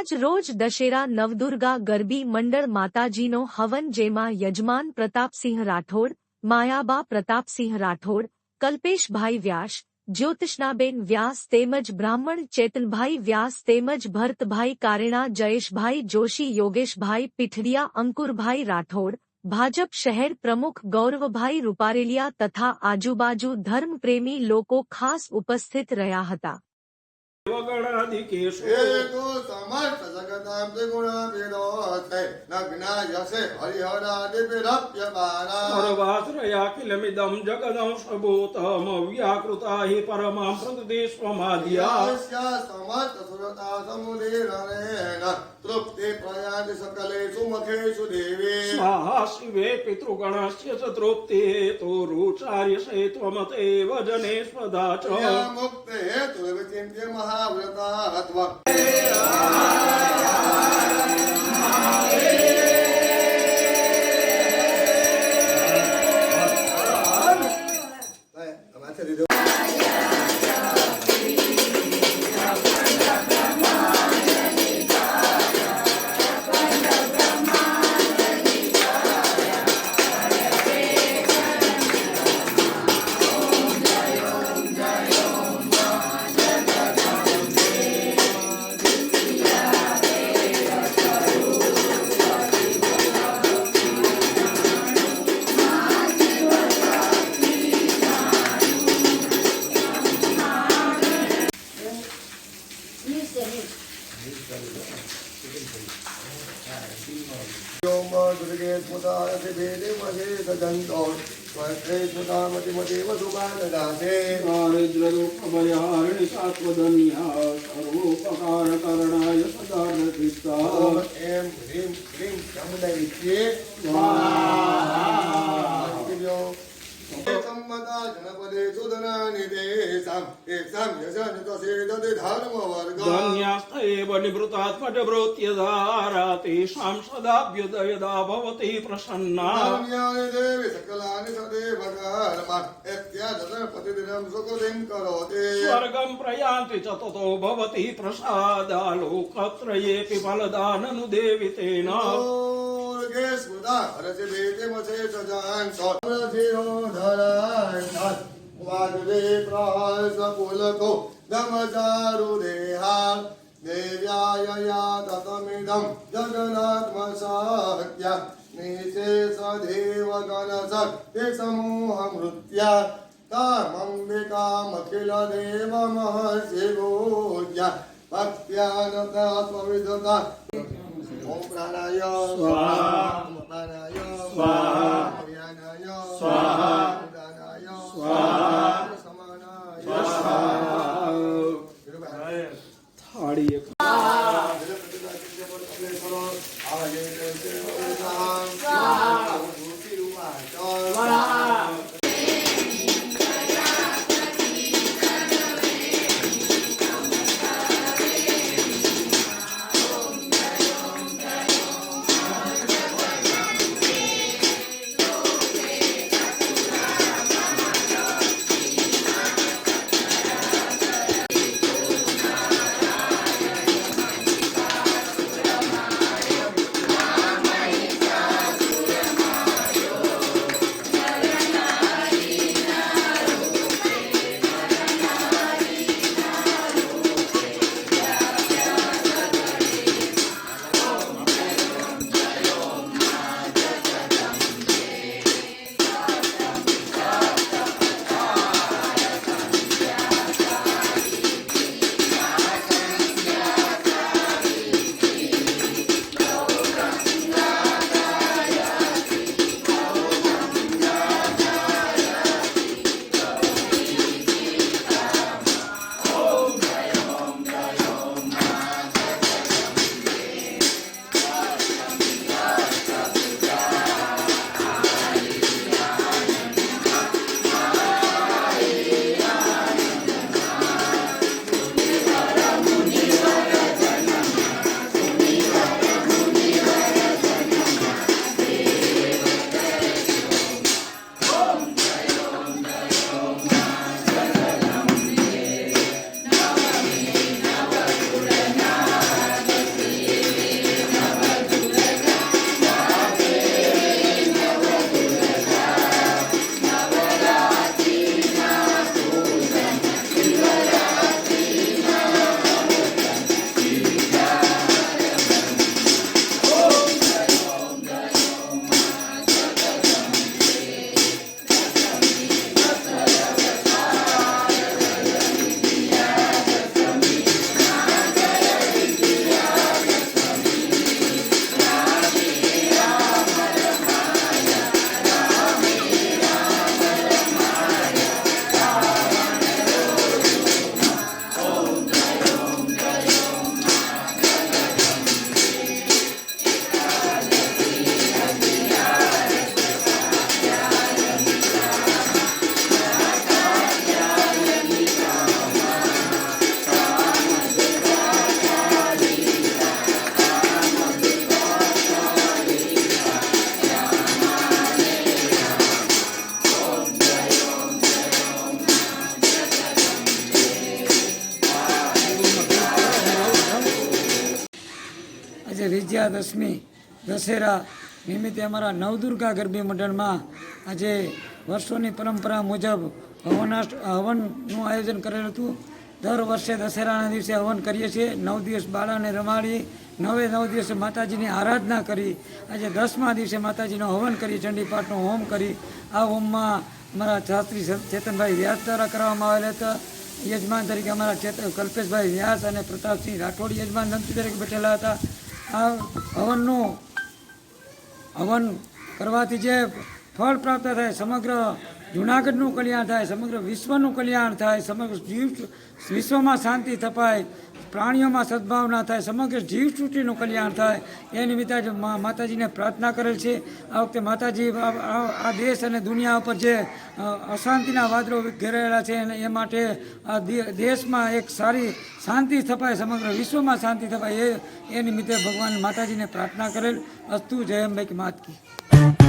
આજ રોજ દશેરા નવદુર્ગા ગરબી મંડળ માતાજીનો હવન જેમાં યજમાન પ્રતાપસિંહ રાઠોડ, માયાબા પ્રતાપસિંહ રાઠોડ, કલ્પેશભાઈ વ્યાસ, જ્યોતિષ્નાબેન વ્યાસ તેમજ બ્રાહ્મણ ચેતનભાઈ વ્યાસ તેમજ ભરતભાઈ કારેણા, જયેશભાઈ જોશી, યોગેશભાઈ પીઠડિયા, અંકુરભાઈ રાઠોડ, ભાજપ શહેર પ્રમુખ ગૌરવભાઈ રૂપારેલિયા તથા આજુબાજુ ધર્મપ્રેમી લોકો ખાસ ઉપસ્થિત રહ્યા હતા. સર્વાશ્રયા કિલમિદં જગદંશભૂતમ વ્યાકૃતા હિ પરમાં પ્રદેશમાદ્યા યસ્ય સમસ્ત સુરતા સમુદિરેણ તૃપ્તિ પ્રયાતિ સકલેષુ મુખેષુ દેવી. સ્વાહા શિવે પિતૃગણસ્ય તૃપ્તિ હેતુરુચાર્યસે ત્વમતેવ જનેષ્વદા ચ. યા મુક્તે હેતુર્વિચિન્ત્ય મહાવ્રતા ત્વં સર્વોપકાર કરણાય સદા એમ હ્રીમ ક્લીમ ચામુંડાઈ ધન્યાસ્તેવ નિવૃતાત્મજવૃત્યધારા તેષાં સદાભ્યુદયદા ભવતિ પ્રસન્ના દેવી સકલાનિ સદેવ પ્રતિદિનમ સુકૃતિમ કરોતિ સ્વર્ગમ પ્રયાન્તિ ચ તતો ભવતિ પ્રસાદા લોકત્રયેऽપि ફલદાનનુદેવિતેન દુર્ગે સ્મૃતા હરસે બેતે મસે સજાન સોમરસિરો ધરાય વાજવે પ્રહસ પુલકો દમચારુ દેહા યાતમિદમ જગનાત્મસત્ય નિશેષ દેવ ગણ શક્તિ સમૂહ મૃત્યા તામંબિકામખિલ દેવ મહર્ષિ પૂજ્ય ભક્ત્યાનતાત્મવિદતા ઓમ પ્રાણાય સ્વાહા. ઓમ પ્રાણાય સ્વાહા. જ્ઞાનાય વિજયાદશમી દશેરા નિમિત્તે અમારા નવદુર્ગા ગરબી મંડળમાં આજે વર્ષોની પરંપરા મુજબ હવનાષ્ટ, હવનનું આયોજન કરેલું હતું. દર વર્ષે દશેરાના દિવસે હવન કરીએ છીએ. નવ દિવસ બાળાને રમાડી, નવે નવ દિવસે માતાજીની આરાધના કરી, આજે દસમા દિવસે માતાજીનો હવન કરી ચંડીપાઠનો હોમ કરી. આ હોમમાં અમારા શાસ્ત્રી ચેતનભાઈ વ્યાસ દ્વારા કરવામાં આવેલા હતા. યજમાન તરીકે અમારા ચેત, કલ્પેશભાઈ વ્યાસ અને પ્રતાપસિંહ રાઠોડ યજમાન તરીકે બેઠેલા હતા. આ હવનનું હવન કરવાથી જે ફળ પ્રાપ્ત થાય, સમગ્ર જુનાગઢનું કલ્યાણ થાય, સમગ્ર વિશ્વનું કલ્યાણ થાય, સમગ્ર વિશ્વમાં શાંતિ થપાય પ્રાણીઓમાં સદભાવના થાય, સમગ્ર જીવસૃષ્ટિનું કલ્યાણ થાય, એ નિમિત્તે આજે માતાજીને પ્રાર્થના કરેલ છે. આ વખતે માતાજી આ દેશ અને દુનિયા ઉપર જે અશાંતિના વાદળો ઘેરાયેલા છે એ માટે આ દેશમાં એક સારી શાંતિ થપાય સમગ્ર વિશ્વમાં શાંતિ થપાય એ એ નિમિત્તે ભગવાન માતાજીને પ્રાર્થના કરેલ. અસ્તુ જય અંબે કી માત કી